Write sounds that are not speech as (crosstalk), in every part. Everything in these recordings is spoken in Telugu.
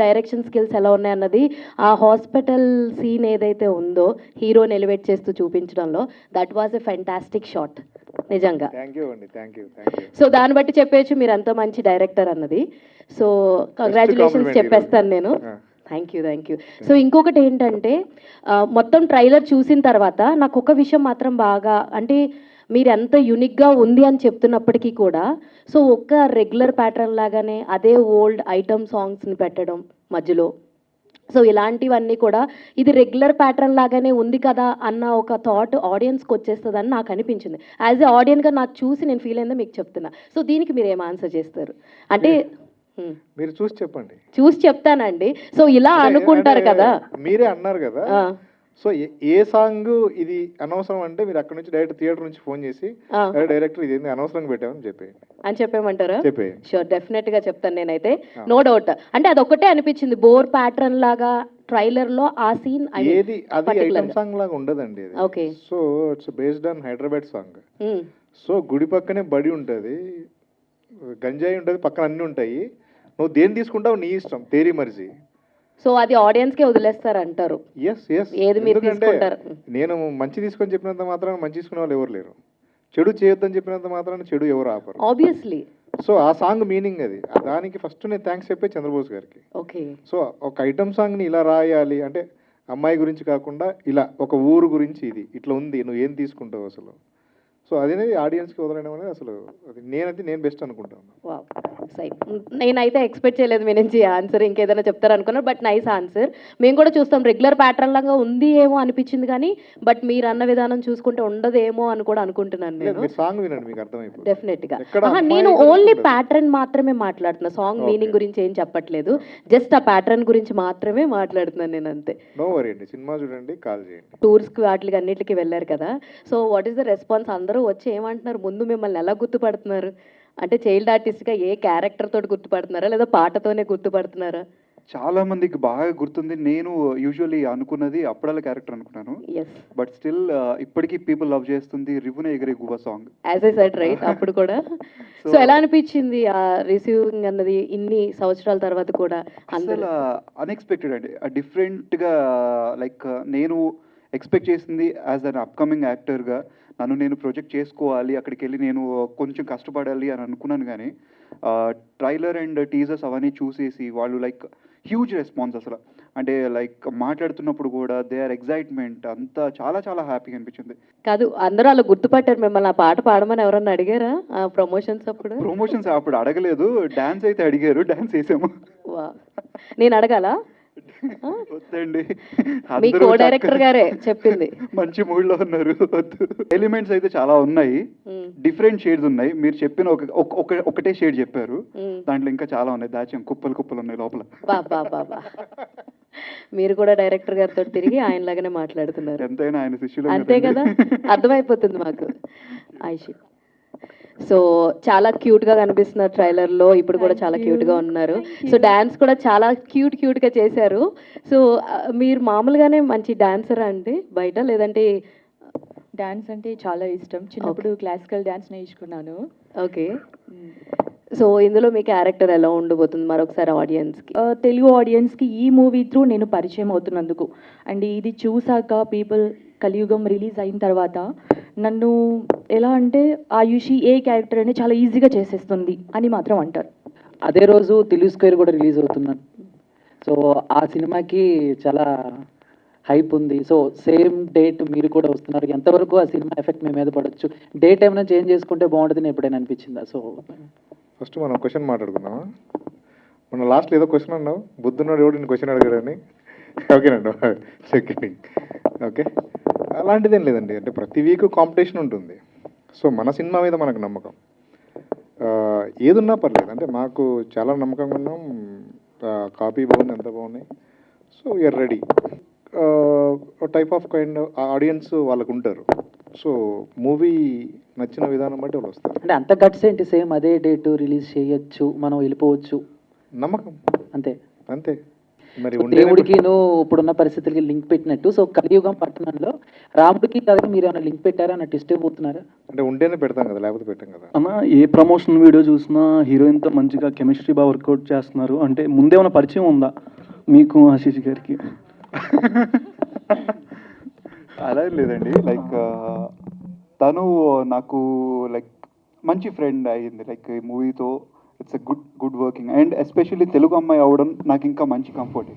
డైరెక్షన్ స్కిల్స్ ఎలా ఉన్నాయన్నది ఆ హాస్పిటల్ సీన్ ఏదైతే ఉందో హీరోని ఎలివేట్ చేస్తూ చూపించడంలో that was a fantastic shot నిజంగా. సో దాన్ని బట్టి చెప్పేయచ్చు మీరు ఎంతో మంచి డైరెక్టర్ అన్నది. సో కంగ్రాచులేషన్స్ చెప్పేస్తాను నేను. Thank you thank you so ఇంకొకటి ఏంటంటే మొత్తం ట్రైలర్ చూసిన తర్వాత నాకు ఒక విషయం మాత్రం బాగా అంటే మీరు ఎంత యునిక్గా ఉంది అని చెప్తున్నప్పటికీ కూడా సో ఒక్క రెగ్యులర్ ప్యాటర్న్ లాగానే అదే ఓల్డ్ ఐటమ్ సాంగ్స్ని పెట్టడం మధ్యలో. సో ఇలాంటివన్నీ కూడా ఇది రెగ్యులర్ ప్యాటర్న్ లాగానే ఉంది కదా అన్న ఒక థాట్ ఆడియన్స్కి వచ్చేస్తుందని నాకు అనిపించింది. యాజ్ ఏ ఆడియన్గా నాకు చూసి నేను ఫీల్ అయిందో మీకు చెప్తున్నా. సో దీనికి మీరు ఏం ఆన్సర్ చేస్తారు? అంటే. మీరు చూసి చెప్పండి. చూసి చెప్తానండి. సో ఇలా అనుకుంటారు కదా. మీరే అన్నారు కదా సో ఏ- సాంగ్ ఇది అనవసరం అంటే మీరు అక్కడ నుంచి డైరెక్ట్ థియేటర్ నుంచి ఫోన్ చేసి ఆ, "అరే డైరెక్టర్ ఇది ఏంది అనవసరంగా పెట్టామని చెప్పేయండి. అని చెప్పేమంటారా చెప్పేయండి. షూర్ డెఫినెట్గా చెప్తాను నేనైతే. నో డౌట్ అంటే అదొక్కటే అనిపించింది. బోర్ ప్యాటర్న్ లాగా ట్రైలర్లో ఆ సీన్ ఏది అది ఐటమ్. సాంగ్ లాగా ఉండదండి అది. Okay. So it's based on Hyderabad song so గుడి పక్కనే బడి ఉంటుంది. గంజాయి ఉంటుంది పక్కన అన్నీ ఉంటాయి. నువ్వు దేన్ని తీసుకుంటావు నీ ఇష్టం తేరీ మరిచి సో అది ఆడియన్స్కి వదిలేస్తారు అంటారు ఎస్ ఎస్ ఏది మీరు తీసుకుంటారు? నేను మంచి తీసుకొని చెప్పినంత మాత్రాన మంచి తీసుకునే వాళ్ళు ఎవరు లేరు. చెడు చేయొద్దని చెప్పినంత మాత్రాన చెడు ఎవరు ఆపరు. ఆబ్వియస్లీ సో ఆ సాంగ్ మీనింగ్ అది. దానికి ఫస్ట్ నేను థ్యాంక్స్ చెప్పే చంద్రబోస్ గారికి. ఓకే. సో ఒక ఐటమ్ సాంగ్ని ఇలా రాయాలి అంటే అమ్మాయి గురించి కాకుండా ఇలా ఒక ఊరు గురించి ఇది. ఇట్లా ఉంది. నువ్వు ఏం తీసుకుంటావు అసలు? సో అదేనేది ఆడియన్స్కి వదలడం అనేది అసలు అది నేనైతే నేను బెస్ట్ అనుకుంటాను. నేనైతే ఎక్స్పెక్ట్ చేయలేదు మీ నుంచి ఆన్సర్ ఇంకేదైనా చెప్తారు అనుకున్నాను బట్ నైస్ ఆన్సర్ మేము కూడా చూస్తాం రెగ్యులర్ ప్యాటర్న్ లాగా ఉంది ఏమో అనిపించింది కానీ బట్ మీరు అన్న విధానం చూసుకుంటే ఉండదేమో అని కూడా అనుకుంటున్నాను నేను. సాంగ్ వినండి మీకు అర్థమైపోతుంది. డెఫినెట్గా. నేను ఓన్లీ. ప్యాటర్న్ మాత్రమే మాట్లాడుతున్నా. సాంగ్. మీనింగ్ గురించి ఏం చెప్పట్లేదు. జస్ట్ ఆ ప్యాటర్న్ గురించి మాత్రమే మాట్లాడుతున్నాను నేను అంతే. నో వరీ సినిమా చూడండి కాల్ చేయండి. టూర్స్కి వాటికి అన్నిటికి వెళ్ళారు కదా. So what is the response అందరూ వచ్చి ఏమంటున్నారు ముందు మిమ్మల్ని ఎలా గుర్తుపడుతున్నారు? అంటే చైల్డ్ ఆర్టిస్ట్గా ఏ క్యారెక్టర్ తోటి గుర్తుపడుతున్నారా? లేదా పాటతోనే గుర్తుపడుతున్నారా? చాలా మందికి బాగా గుర్తుంది. నేను యూజువల్లీ అనుకున్నది అప్పడాల క్యారెక్టర్ అనుకున్నాను. బట్ స్టిల్ ఇప్పటికీ పీపుల్ లవ్ చేస్తుంది రివ్వున ఎగిరే గువ్వ song. As a side right అప్పుడు కూడా. (laughs) సో ఎలా అనిపించింది ఆ రిసీవింగ్ అన్నది ఇన్ని సంవత్సరాల తర్వాత కూడా అసలు అన్ఎక్స్పెక్టెడ్ అండి. డిఫరెంట్గా లైక్ నేను ఎక్స్పెక్ట్ చేసింది యాజ్ అన్ అప్కమింగ్ యాక్టర్గా. నన్ను నేను ప్రొజెక్ట్ చేసుకోవాలి అక్కడికి వెళ్ళి నేను కొంచెం కష్టపడాలి అని అనుకున్నాను కానీ ట్రైలర్ అండ్ టీజర్స్ అవన్నీ చూసేసి వాళ్ళు లైక్ హ్యూజ్ రెస్పాన్స్ అసలు. అంటే లైక్ మాట్లాడుతున్నప్పుడు కూడా దే ఆర్ ఎగ్జైట్మెంట్ అంతా చాలా చాలా హ్యాపీగా అనిపించింది. కాదు అందరూ అలా గుర్తుపట్టారు మిమ్మల్ని ఆ పాట పాడమని ఎవరన్నా అడిగారా? ప్రమోషన్స్ అప్పుడు? ప్రమోషన్స్ అప్పుడు అడగలేదు. డాన్స్ అయితే అడిగారు డాన్స్ వేసాము. నేను అడగాల? (laughs) వద్దండి. మీ అందరూ కో డైరెక్టర్ గారే చెప్పింది. (laughs) మంచి మూడ్లో ఉన్నారు. వద్దు. ఎలిమెంట్స్ అయితే చాలా ఉన్నాయి. డిఫరెంట్ షేడ్స్ ఉన్నాయి. మీరు చెప్పిన ఒక ఒక- ఒక- ఒకటే షేడ్ చెప్పారు. దాంట్లో ఇంకా చాలా ఉన్నాయి. దాచాం కుప్పలు కుప్పలు ఉన్నాయి లోపల. మీరు కూడా డైరెక్టర్ గారితో తిరిగి ఆయన లాగానే మాట్లాడుతున్నారు. ఎంతైనా ఆయన శిష్యులు అంతే కదా? అర్థమైపోతుంది మాకు. ఐషి సో చాలా క్యూట్గా కనిపిస్తున్నారు ట్రైలర్లో ఇప్పుడు కూడా చాలా క్యూట్గా ఉన్నారు. సో డాన్స్ కూడా చాలా క్యూట్ క్యూట్గా చేశారు. సో మీరు మామూలుగానే మంచి డాన్సరా అండి? బయట లేదంటే డాన్స్ అంటే చాలా ఇష్టం. చిన్నప్పుడు క్లాసికల్ డాన్స్ నేర్చుకున్నాను. ఓకే. సో ఇందులో మీ క్యారెక్టర్ ఎలా ఉండబోతుంది మరొకసారి ఆడియన్స్కి? ఆ, తెలుగు ఆడియన్స్కి ఈ మూవీ త్రూ నేను పరిచయం అవుతున్నందుకు. అండ్ ఇది చూసాక పీపుల్ కలియుగం రిలీజ్ అయిన తర్వాత నన్ను ఎలా అంటే ఆయుషి ఏ క్యారెక్టర్ అని చాలా ఈజీగా చేసేస్తుంది అని మాత్రం అంటారు. అదే రోజు తెలుగు స్క్వేర్ కూడా రిలీజ్ అవుతున్నాను సో ఆ సినిమాకి చాలా హైప్ ఉంది. సో సేమ్ డేట్ మీరు కూడా వస్తున్నారు. ఎంతవరకు ఆ సినిమా ఎఫెక్ట్ మీ మీద పడొచ్చు? డేట్ ఏమైనా చేంజ్ చేసుకుంటే బాగుంటుందని ఎప్పుడైనా అనిపించిందా? సో ఫస్ట్ మనం క్వశ్చన్ మాట్లాడుకుందామా? మన లాస్ట్లో ఏదో క్వశ్చన్ అన్నావు. బుద్ధున్నాడు ఎవడు? నేను క్వశ్చన్ అడిగాడని ఓకేనండి. Second okay. అలాంటిదేం లేదండి. అంటే ప్రతి వీక్ కాంపిటీషన్ ఉంటుంది. సో మన సినిమా మీద మనకు నమ్మకం. ఏదున్నా పర్లేదు. అంటే మాకు చాలా నమ్మకంగా ఉన్నాం. కాపీ బాగుంది ఎంత బాగున్నాయి so you're ready type of kind audience వాళ్ళకు ఉంటారు. సో మూవీ నచ్చిన విధానం బట్టి వాళ్ళు వస్తారు. అంటే అంత గట్స్ ఏంటి? సేమ్ అదే డేట్ రిలీజ్ చేయొచ్చు మనం వెళ్ళిపోవచ్చు. నమ్మకం. అంతే. అంతే. మరి ఉండేనే దేవుడికి నువ్వు ఇప్పుడున్న పరిస్థితులకి లింక్ పెట్టినట్టు సో కలియుగం పట్టణంలో రాముడికి కథకి మీరు ఏమైనా లింక్ పెట్టారా? అన్న టెస్ట్ పోతున్నారా? అంటే ఉంటేనే పెడతాం కదా లేకపోతే పెట్టాం కదా. అన్న ఏ ప్రమోషన్ వీడియో చూసినా హీరోయిన్తో మంచిగా కెమిస్ట్రీ బాగా వర్కౌట్ చేస్తున్నారు. అంటే ముందేమైనా పరిచయం ఉందా మీకు ఆశీష్ గారికి? (laughs) అలా లేదండి. లైక్ తను నాకు లైక్ మంచి ఫ్రెండ్ అయ్యింది. లైక్ ఈ మూవీతో it's a good good working and especially Telugu అమ్మాయి అవ్వడం నాకు ఇంకా మంచి కంఫర్ట్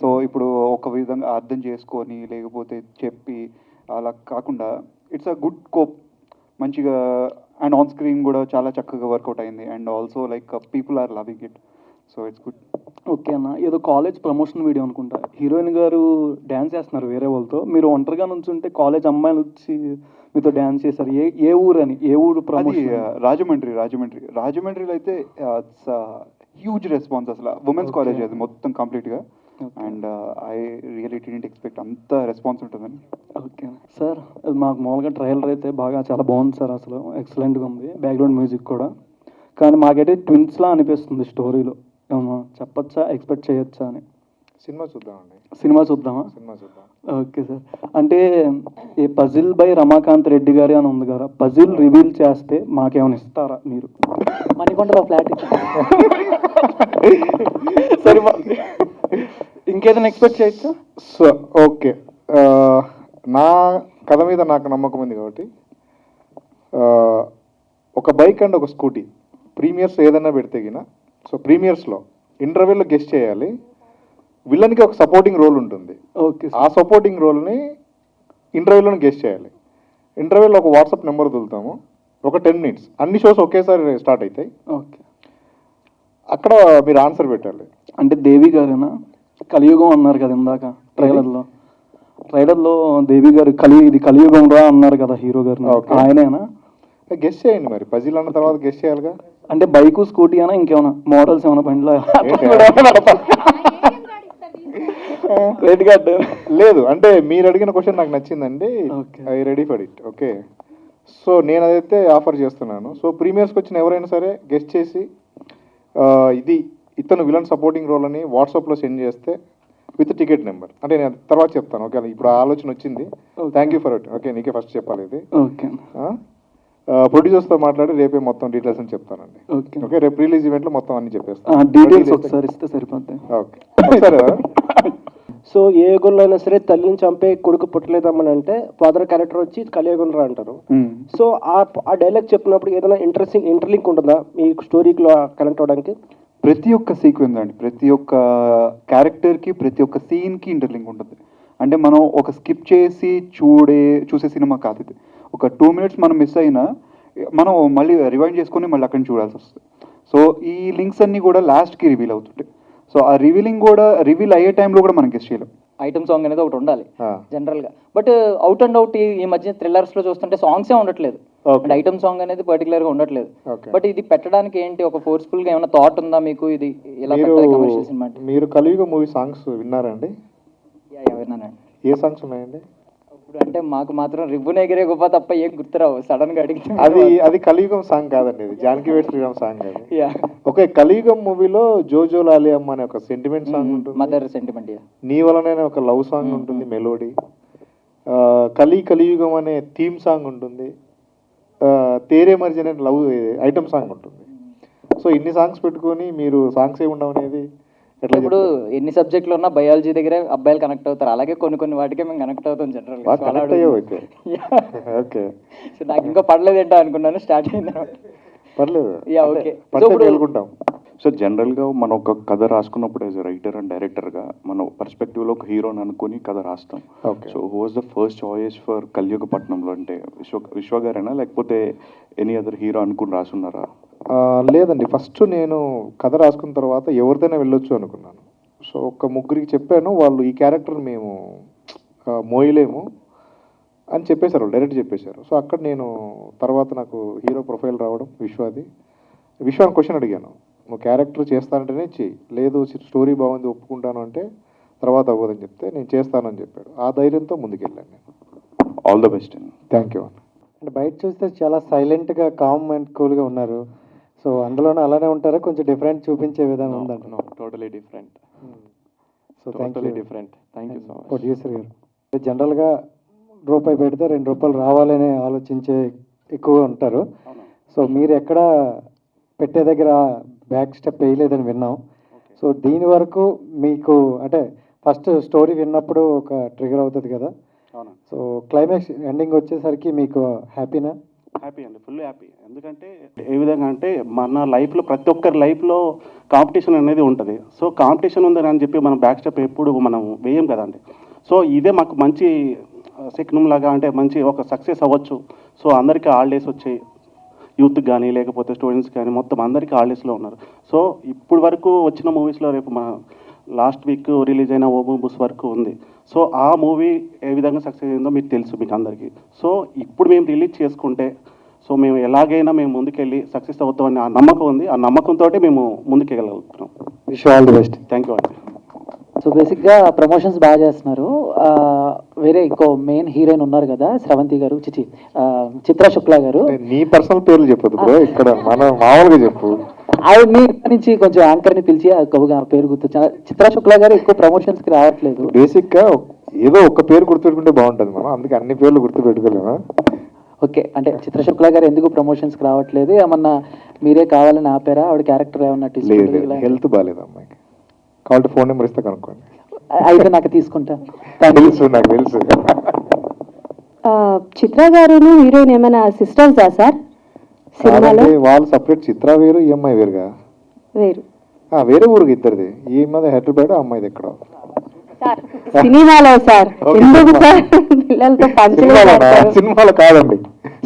సో ఇప్పుడు ఒక విధంగా అర్థం చేసుకొని లేకపోతే చెప్పి అలా కాకుండా ఇట్స్ అ గుడ్ కోప్ మంచిగా అండ్ ఆన్ స్క్రీన్ కూడా చాలా చక్కగా వర్కౌట్ అయింది. And also like people are loving it so it's good okay అన్న. ఏదో కాలేజ్ ప్రమోషన్ వీడియో అనుకుంటా. హీరోయిన్ గారు డ్యాన్స్ చేస్తున్నారు వేరే వాళ్ళతో. మీరు ఒంటరిగా నుంచుంటే కాలేజ్ అమ్మాయిలు వచ్చి మీతో డ్యాన్స్ చేశారు. ఏ ఏ ఊరు అని ఏ ఊరు ప్రమోషన్ రాజమండ్రి రాజమండ్రి. రాజమండ్రిలో అయితే హ్యూజ్ రెస్పాన్స్ అసలు. ఉమెన్స్. కాలేజ్ అది మొత్తం కంప్లీట్గా. And I really didn't expect అంత రెస్పాన్స్ ఉంటుందని. ఓకే సార్ మాకు మామూలుగా ట్రైలర్ అయితే బాగా చాలా బాగుంది సార్ అసలు. ఎక్సలెంట్గా ఉంది. బ్యాక్గ్రౌండ్ మ్యూజిక్ కూడా. కానీ మాకైతే ట్విన్స్లా అనిపిస్తుంది స్టోరీలో చెప్పచ్చా? ఎక్స్పెక్ట్ చేయొచ్చా అని? సినిమా చూద్దామండి. సినిమా చూద్దామా? సినిమా చూద్దాం. Okay sir. అంటే ఈ పజిల్ బై రమాకాంత్ రెడ్డి గారి అని ఉంది కదా పజిల్ రివీల్ చేస్తే మాకేమైనా ఇస్తారా మీరు? మణికొండలో ఫ్లాట్ (laughs) సరే ఇంకేదైనా ఎక్స్పెక్ట్ చేయొచ్చా? So okay. ఆ, నా కథ మీద నాకు నమ్మకం ఉంది కాబట్టి ఆ, ఒక బైక్ అండ్ ఒక స్కూటీ ప్రీమియర్స్ ఏదైనా పెడితే గిన సో ప్రీమియర్స్లో ఇంటర్వెల్లో గెస్ట్ చేయాలి. విలన్కి ఒక సపోర్టింగ్ రోల్ ఉంటుంది. ఓకే ఆ సపోర్టింగ్ రోల్ని ఇంటర్వ్యూలో గెస్ట్ చేయాలి. ఇంటర్వ్యూలో ఒక వాట్సాప్ నెంబర్ వదులుతాము ఒక టెన్ మినిట్స్. అన్ని షోస్ ఒకేసారి స్టార్ట్ అవుతాయి ఓకే. అక్కడ మీరు ఆన్సర్ పెట్టాలి. అంటే దేవి గారేనా? కలియుగం అన్నారు కదా ఇందాక ట్రైలర్లో ట్రైలర్లో దేవి గారు కలి ఇది కలియుగం రా అన్నారు కదా హీరో గారు. ఆయనేనా? గెస్ట్ చేయండి మరి. పజిల్ అన్న తర్వాత గెస్ట్ చేయాలిగా. అంటే బైక్ స్కూటీ అయినా ఇంకేమైనా మోడల్స్ ఏమైనా బండిలో రైట్ కార్డ్ లేదు అంటే మీరు అడిగిన క్వశ్చన్ నాకు నచ్చిందండి. I ready for it. Okay. So నేను అదైతే ఆఫర్ చేస్తున్నాను. సో ప్రీమియర్స్కి వచ్చిన ఎవరైనా సరే గెస్ట్ చేసి ఆ, ఇది ఇతను విలన్ సపోర్టింగ్ రోల్ అని వాట్సాప్లో సెండ్ చేస్తే విత్ టికెట్ నెంబర్. అంటే నేను తర్వాత చెప్తాను. ఓకే ఇప్పుడు ఆలోచన వచ్చింది. Thank you for it okay నీకే ఫస్ట్ చెప్పాలి ఇది. ఓకే. ప్రొడ్యూసర్స్తో మాట్లాడి రేపే మొత్తం డీటెయిల్స్ అని చెప్తానండి. ఓకే. ఓకే రేపు రిలీజ్ ఈవెంట్లో మొత్తం అన్ని చెప్పేస్తాను. డీటెయిల్స్ ఒకసారి ఇస్తే సరిపోతాయి ఓకే. ఒకసారి సో ఏ యుగంలో అయినా సరే తల్లిని చంపే కొడుకు పుట్టలేదమ్మని అంటే ఫాదర్ క్యారెక్టర్ వచ్చి కలియుగంలో అంటారు. సో ఆ ఆ డైలాగ్ చెప్పినప్పుడు ఏదైనా ఇంట్రెస్టింగ్ ఇంటర్లింక్ ఉంటుందా? మీ స్టోరీలో కనెక్ట్ అవ్వడానికి? ప్రతి ఒక్క సీక్వెన్స్ అండి. ప్రతి ఒక్క క్యారెక్టర్కి ప్రతి ఒక్క సీన్కి ఇంటర్లింక్ ఉంటుంది. అంటే మనం ఒక స్కిప్ చేసి చూడే చూసే సినిమా కాదు ఇది. ఒక టూ మినిట్స్ మనం మిస్ అయినా మనం మళ్ళీ రివైండ్ చేసుకొని మళ్ళీ అక్కడ చూడాల్సి వస్తుంది. సో ఈ లింక్స్ అన్నీ కూడా లాస్ట్కి రివీల్ అవుతుంటాయి సో ఆ రివీలింగ్ కూడా రివీల్ అయ్యే టైంలో కూడా మనం గెస్ట్ చేయలేం. ఐటమ్ సాంగ్ అనేది ఒకటి ఉండాలి ఆ. జనరల్గా బట్ అవుట్ అండ్ అవుట్ ఈ మధ్య థ్రిల్లర్స్లో చూస్తుంటే సాంగ్స్ ఉండట్లేదు. అంటే ఐటమ్ సాంగ్ అనేది పర్టికులర్గా ఉండట్లేదు. బట్ ఇది పెట్టడానికి ఏంటి ఒక ఫోర్స్ఫుల్గా ఏమైనా థాట్ ఉందా మీకు? ఇది ఇలా కమర్షియల్ సినిమా మీరు కలియుగ మూవీ సాంగ్స్ విన్నారండి విన్నానండి. ఏ సాంగ్స్ ఉన్నాయండి? ఇప్పుడు అంటే మాకు మాత్రం రివ్వున ఎగిరే గొప్ప తప్ప ఏం గుర్తురావు. సడన్గా అడిగితే అది అది కలియుగం సాంగ్ కాదండి ఇది. జానకి వేట్ శ్రీరామ్ సాంగ్ అది. యా ఓకే కలియుగం మూవీలో జోజో లాలి అమ్మ అనే ఒక సెంటిమెంట్ సాంగ్ ఉంటుంది. మదర్ సెంటిమెంట్ నీ వలనే ఒక లవ్ సాంగ్ ఉంటుంది మెలోడీ కలి కలియుగం అనే థీమ్ సాంగ్ ఉంటుంది. తేరే మర్జి అనే లవ్ ఐటమ్ సాంగ్ ఉంటుంది. సో ఇన్ని సాంగ్స్ పెట్టుకొని మీరు సాంగ్స్ ఏ ఉండవు అనేది ఇప్పుడు? ఎన్ని సబ్జెక్టులు ఉన్నా బయాలజీ దగ్గరే అబ్బాయిలు కనెక్ట్ అవుతారు. అలాగే కొన్ని కొన్ని వాటికే మేము కనెక్ట్ అవుతాం జనరల్. ఓకే. (laughs) సో నాకు ఇంకా పడలేదేంటో అనుకున్నాను స్టార్ట్ అయింది పర్లేదు. మేలుకుంటాం సో జనరల్గా మనం ఒక కథ రాసుకున్నప్పుడు యాజ్ రైటర్ అండ్ డైరెక్టర్గా మన పర్స్పెక్టివ్లో ఒక హీరోని అనుకుని కథ రాస్తాం. So who was the first choice for కలియుగపట్నంలో అంటే విశ్వ విశ్వ గారేనా? లేకపోతే ఎనీ అదర్ హీరో అనుకుని రాసున్నారా? లేదండి. ఫస్ట్ నేను కథ రాసుకున్న తర్వాత ఎవరిదైనా వెళ్ళొచ్చు అనుకున్నాను. సో ఒక ముగ్గురికి చెప్పాను. వాళ్ళు ఈ క్యారెక్టర్ మేము మోయలేము అని చెప్పేశారు వాళ్ళు. డైరెక్ట్ చెప్పేశారు. సో అక్కడ నేను తర్వాత నాకు హీరో ప్రొఫైల్ రావడం విశ్వాది విశ్వాన్ని క్వశ్చన్ అడిగాను. నువ్వు క్యారెక్టర్ చేస్తానంటేనే చెయ్యి. లేదు స్టోరీ బాగుంది ఒప్పుకుంటాను అంటే తర్వాత అవ్వదని చెప్తే నేను చేస్తానని చెప్పాడు. ఆ ధైర్యంతో ముందుకెళ్ళాను నేను. ఆల్ ద బెస్ట్ అండి థ్యాంక్ యూ అంటే బయట చూస్తే చాలా సైలెంట్గా కామ్ అండ్ కూల్గా ఉన్నారు. సో అందులోనే అలానే ఉంటారా? కొంచెం డిఫరెంట్ చూపించే విధంగా ఉందంట totally different so thank you different thank you so much producer గారు. జనరల్గా రూపాయి పెడితే రెండు రూపాయలు రావాలని ఆలోచించే ఎక్కువ ఉంటారు. సో మీరు ఎక్కడ పెట్టే దగ్గర బ్యాక్ స్టెప్ వేయలేదని విన్నాం. సో దీని వరకు మీకు అంటే ఫస్ట్ స్టోరీ విన్నప్పుడు ఒక ట్రిగర్ అవుతుంది కదా? సో క్లైమాక్స్ ఎండింగ్ వచ్చేసరికి మీకు హ్యాపీనా హ్యాపీ అండి ఫుల్ హ్యాపీ. ఎందుకంటే ఏ విధంగా అంటే మన లైఫ్లో ప్రతి ఒక్కరి లైఫ్లో కాంపిటీషన్ అనేది ఉంటుంది. సో కాంపిటీషన్ ఉందని అని చెప్పి మనం బ్యాక్ స్టెప్ ఎప్పుడు మనం వేయం కదండి సో ఇదే మాకు మంచి శక్నం లాగా అంటే మంచి ఒక సక్సెస్ అవ్వచ్చు. సో అందరికీ హాలిడేస్ వచ్చాయి యూత్ కానీ లేకపోతే స్టూడెంట్స్ కానీ మొత్తం అందరికీ హాలిడేస్లో ఉన్నారు. సో ఇప్పుడు వరకు వచ్చిన మూవీస్లో రేపు మన లాస్ట్ వీక్ రిలీజ్ అయిన ఓ బుస్ వరకు ఉంది. సో ఆ మూవీ ఏ విధంగా సక్సెస్ అయిందో మీకు తెలుసు మీకు అందరికీ. సో ఇప్పుడు మేము రిలీజ్ చేసుకుంటే సో మేము ఎలాగైనా మేము ముందుకెళ్ళి సక్సెస్ అవుతామని ఆ నమ్మకం ఉంది. ఆ నమ్మకంతో మేము ముందుకెళ్ళగలుగుతున్నాం. Wish all the best thank you అండి. సో బేసిక్గా ప్రమోషన్స్ బాగా చేస్తున్నారు. ఆ, వేరే ఇంకో మెయిన్ హీరోయిన్ ఉన్నారు కదా స్రవంతి గారు చిచి ఆ, చిత్ర శుక్లా గారు. నీ పర్సనల్ పేర్లు చెప్పదు బ్రో ఇక్కడ మన మామూలుగా చెప్పు. ఆవిడ మీ నుంచి కొంచెం యాంకర్ని పిలిచి ఆ కవుగా ఆ పేరు గుర్తు చిత్ర శుక్లా గారు ఎక్కువ ప్రమోషన్స్కి రావట్లేదు. బేసిక్గా ఏదో ఒక పేరు గుర్తుపెట్టుకుంటే బాగుంటుంది మనం అందుకే అన్ని పేర్లు గుర్తు పెట్టుకోలేమా ఓకే అంటే చిత్ర శుక్లా గారు ఎందుకు ప్రమోషన్స్కి రావట్లేదు? ఏమన్నా మీరే కావాలని ఆపారా? ఆవిడ క్యారెక్టర్ ఏమన్నా హెల్త్ బాగాలేదు అమ్మాయికి. కావాలంటే ఫోన్ నెంబర్ ఇస్తే కనుక్కోండి. అయితే నాకు తీసుకుంటా. (laughs) తెలుసు నాకు తెలుసు. చిత్ర గారును హీరోయిన్ ఏమైనా సిస్టర్సా సార్? సినిమాలో? వాళ్ళు సపరేట్ చిత్ర వేరు ఈ అమ్మాయి వేరుగా? వేరు. ఆ, వేరే ఊరికి ఇద్దరిది. ఈ అమ్మాయి హైదరాబాద్ అమ్మాయిది ఎక్కడ. సార్. సినిమాలో సార్. ఎందుకు సార్? పిల్లలతో పంచులు సినిమాలో కాదండి.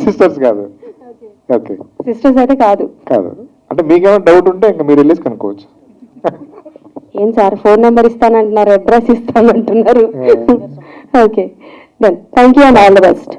సిస్టర్స్ కాదు. ఓకే. సిస్టర్స్ అయితే కాదు. కాదు. అంటే మీకేమైనా డౌట్ ఉంటే ఇంకా మీరు వెళ్ళేసి కనుక్కోవచ్చు. ఏం సార్ ఫోన్ నెంబర్ ఇస్తానంటున్నారు address ఇస్తానంటున్నారు okay. Done. Thank you and all the best